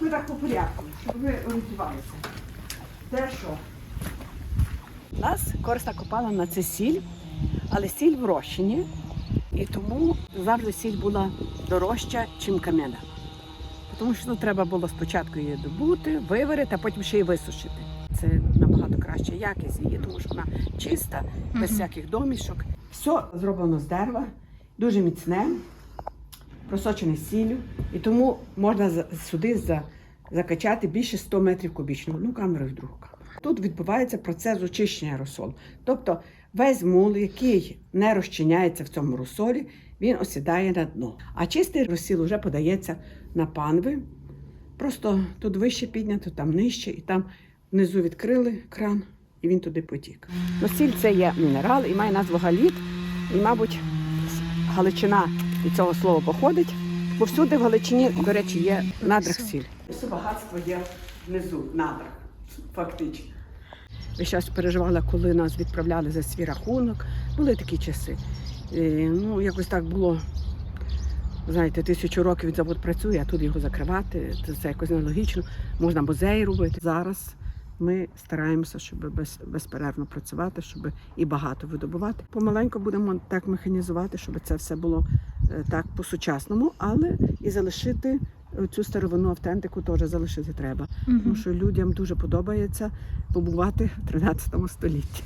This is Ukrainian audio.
Ми так по порядку, щоб ви орієнтувалися. Де що? У нас корисна копала на це сіль, але сіль в розчині, і тому завжди сіль була дорожча, ніж кам'яна. Тому що ну, треба було спочатку її добути, виварити, а потім ще й висушити. Це набагато краща якість її, тому що вона чиста, без всяких домішок. Все зроблено з дерева, дуже міцне, просочене сіллю, і тому можна сюди закачати більше 100 метрів кубічного, одну камеру і в другу камеру. Тут відбувається процес очищення розсолу. Тобто весь мул, який не розчиняється в цьому розсолі, він осідає на дно. А чистий розсіл вже подається на панви. Просто тут вище піднято, там нижче, і там внизу відкрили кран, і він туди потік. Ну, це є мінерал і має назву галіт. І, мабуть, Галичина від цього слова походить. Бо всюди в Галичині, до речі, є надрах сіль. Все багатство є внизу, надрах, фактично. Я зараз переживала, коли нас відправляли за свій рахунок. Були такі часи. І, ну, якось так було. Знаєте, тисячу років завод працює, а тут його закривати. Це, якось нелогічно. Можна музей робити. Зараз ми стараємося, щоб без, безперервно працювати, щоб і багато видобувати. Помаленьку будемо так механізувати, щоб це все було е, так по-сучасному, але і залишити е, цю старовину автентику теж залишити треба. Тому що людям дуже подобається побувати в 13 столітті.